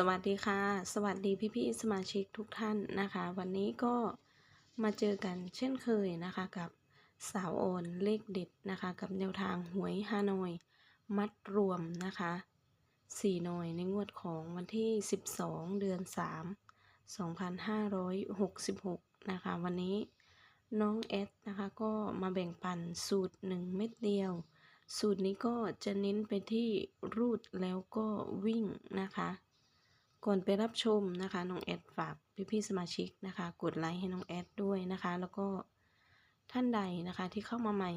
สวัสดีค่ะ สวัสดีพี่ๆสมาชิกทุกท่านนะคะ วันนี้ก็มาเจอกันเช่นเคยนะคะกับสาวโอนเลขเด็ดนะคะ กับแนวทางหวยฮานอยมัดรวมนะคะสี่หน่อยในงวดของวันที่ 12 เดือน 3 2566 นะคะ วันนี้น้องเอสนะคะก็มาแบ่งปันสูตร 1 เม็ดเดียว สูตรนี้ก็จะเน้นไปที่รูดแล้วก็วิ่งนะคะ ก่อนไปรับชมนะคะน้องแอดฝากพี่ๆสมาชิกนะคะ กดไลค์ให้น้องแอดด้วยนะคะ แล้วก็ท่านใดนะคะที่เข้ามาใหม่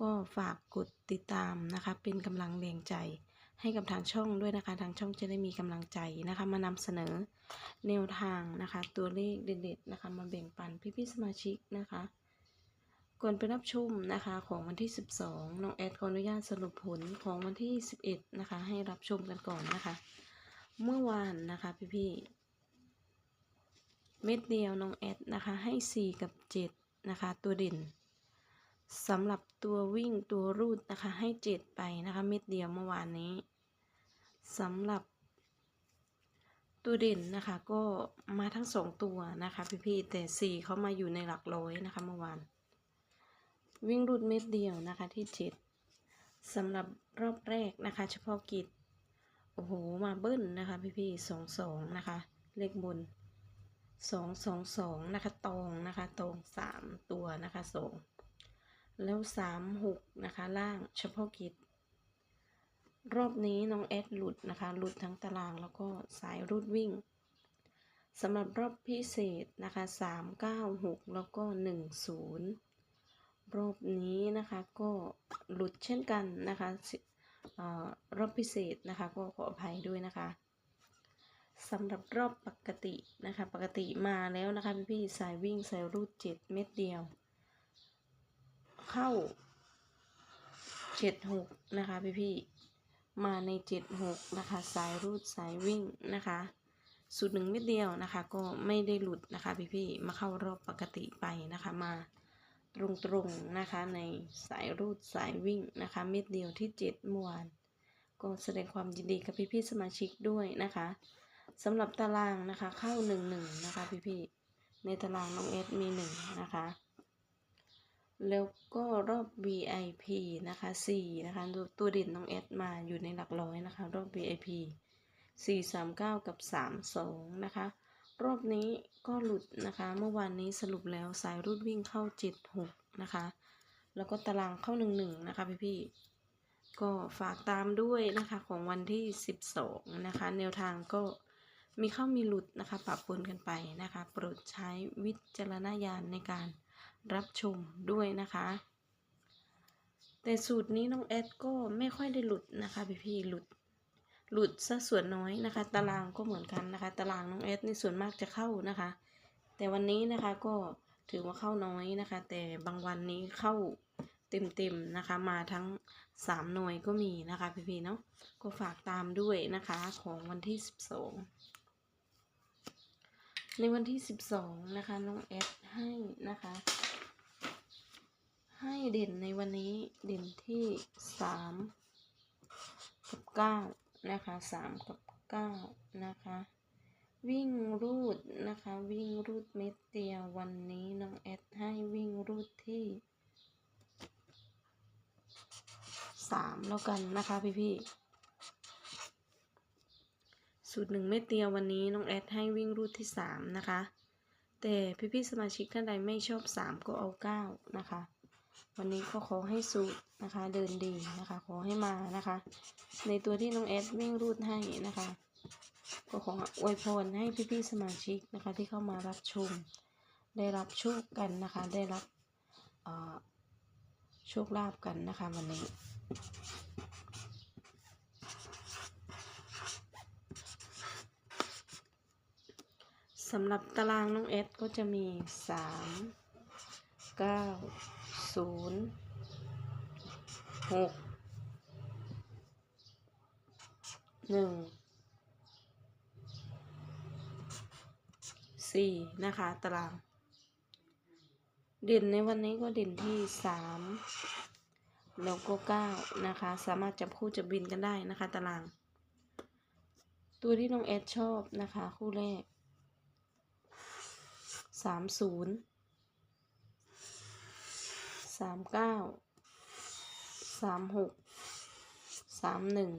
ก็ฝากกดติดตามนะคะ เป็นกำลังแรงใจให้กับทางช่องด้วยนะคะ ทางช่องจะได้มีกำลังใจนะคะ มานำเสนอแนวทางนะคะ ตัวเลขเด็ดๆนะคะ มาแบ่งปันพี่ๆสมาชิกนะคะก่อนไปรับชมนะคะของวันที่ 12 น้องแอดขออนุญาตสรุปผลของวันที่ 11 นะคะ ให้รับชมกันก่อนนะคะ เมื่อวานนะคะพี่ๆเม็ดเดียวน้องแอดนะคะให้ 4 กับ 7 นะคะ ตัวเด่นสำหรับตัววิ่งตัวรูดนะคะให้ 7 ไปนะคะเม็ดเดียวเมื่อวานนี้สำหรับตัวเด่นนะคะก็มาทั้งสองตัวนะคะพี่ๆแต่ 4 เขามาอยู่ในหลักร้อยนะคะเมื่อวาน วิ่งรูดเม็ดเดียวนะคะที่ 7สำหรับรอบแรกนะคะ เฉพาะกิจ โอ้โห มาเบิ้ลนะคะ พี่พี่สองสองนะคะ เลขบนสองสองสองนะคะ ตองนะคะ ตองสามตัวนะคะสองแล้วสามหกนะคะ ล่างเฉพาะกิจ รอบนี้น้องแอดหลุดนะคะ หลุดทั้งตารางแล้วก็สายรูดวิ่งสำหรับรอบพิเศษนะคะสามเก้าหกแล้วก็หนึ่งศูนย์รอบนี้นะคะก็หลุดเช่นกันนะคะ รอบพิเศษนะคะ ก็ขออภัยด้วยนะคะสำหรับรอบปกตินะคะ ปกติมาแล้วนะคะพี่พี่สายวิ่งสายรูดเจ็ดเม็ดเดียว เข้าเจ็ดหกนะคะพี่พี่มาในเจ็ดหกนะคะสายรูดสายวิ่งนะคะสูตรหนึ่งเม็ดเดียวนะคะ ก็ไม่ได้หลุดนะคะพี่พี่มาเข้ารอบปกติไปนะคะมา ตรงๆนะคะ ในสายรูดสายวิ่งนะคะ เม็ดเดียวที่7เมื่อวานก็แสดงความยินดีกับพี่ๆสมาชิกด้วยนะคะสำหรับตารางนะคะเข้า1 1นะคะพี่ๆในตารางน้องเอสมี1นะคะแล้วก็รอบ VIP นะคะ4นะคะตัวเด่นน้องเอสมาอยู่ในหลักร้อยนะคะ รอบ VIP 4 3 9 กับ 3 2 นะคะ รอบนี้ก็หลุดนะคะ เมื่อวานนี้สรุปแล้วสายรูดวิ่งเข้า76นะคะ แล้วก็ตารางเข้า11นะคะพี่ๆก็ฝากตามด้วยนะคะของวันที่12นะคะ แนวทางก็มีเข้ามีหลุดนะคะปรับปนกันไปนะคะ โปรดใช้วิจารณญาณในการรับชมด้วยนะคะ แต่สูตรนี้น้องแอดก็ไม่ค่อยได้หลุดนะคะพี่ๆหลุด หลุดซะส่วนน้อยนะคะ ตารางก็เหมือนกันนะคะ ตารางน้องเอสนี่ส่วนมากจะเข้านะคะ แต่วันนี้นะคะก็ถือว่าเข้าน้อยนะคะ แต่บางวันนี้เข้าเต็มๆนะคะ มาทั้งสามหน่วยก็มีนะคะพี่ๆเนาะก็ฝากตามด้วยนะคะของวันที่สิบสองในวันที่สิบสองนะคะ น้องเอสให้นะคะ ให้เด่นในวันนี้เด่นที่สามกับเก้า นะคะสามกับเก้านะคะ วิ่งรูดนะคะ วิ่งรูดเม็ดเดียววันนี้น้องแอดให้วิ่งรูดที่สามแล้วกันนะคะพี่พี่ๆสูตรหนึ่งเม็ดเดียววันนี้น้องแอดให้วิ่งรูดที่สามนะคะ แต่พี่พี่ๆสมาชิกท่านใดไม่ชอบสามก็เอาเก้านะคะ วันนี้ก็ขอให้สูตรนะคะเดินดีนะคะ ขอให้มานะคะ ในตัวที่น้องแอดวิ่งรูดให้นะคะ ก็ขออวยพรให้พี่ๆสมาชิกนะคะ ที่เข้ามารับชม ได้รับโชคกันนะคะ ได้รับโชคลาภกันนะคะวันนี้สำหรับตารางน้องเอสก็จะมีสามเก้า ศูนย์หกหนึ่งสี่นะคะ ตาราง เด่นในวันนี้ก็เด่นที่สามแล้วก็เก้านะคะ สามารถจับคู่จับบินกันได้นะคะ ตาราง ตัวที่น้องแอดชอบนะคะ คู่แรกสามศูนย์ สามเก้าสามหกสามหนึ่ง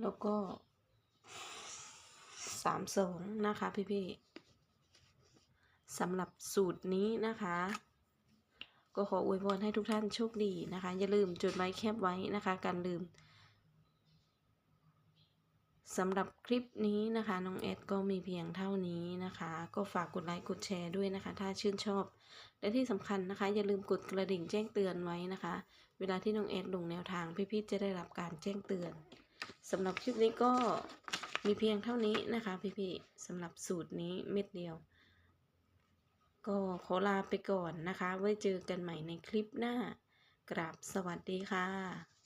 แล้วก็สามสองนะคะ พี่ๆสำหรับสูตรนี้นะคะ ก็ขออวยพรให้ทุกท่านโชคดีนะคะ อย่าลืมจดไว้แคปไว้นะคะ การลืม สำหรับคลิปนี้นะคะ น้องแอดก็มีเพียงเท่านี้นะคะ ก็ฝากกดไลค์กดแชร์ด้วยนะคะ ถ้าชื่นชอบ และที่สำคัญนะคะ อย่าลืมกดกระดิ่งแจ้งเตือนไว้นะคะ เวลาที่น้องแอดลงแนวทางพี่ๆจะได้รับการแจ้งเตือนสำหรับคลิปนี้ก็มีเพียงเท่านี้นะคะพี่ๆสำหรับสูตรนี้เม็ดเดียว ก็ขอลาไปก่อนนะคะ ไว้เจอกันใหม่ในคลิปหน้ากราบสวัสดีค่ะ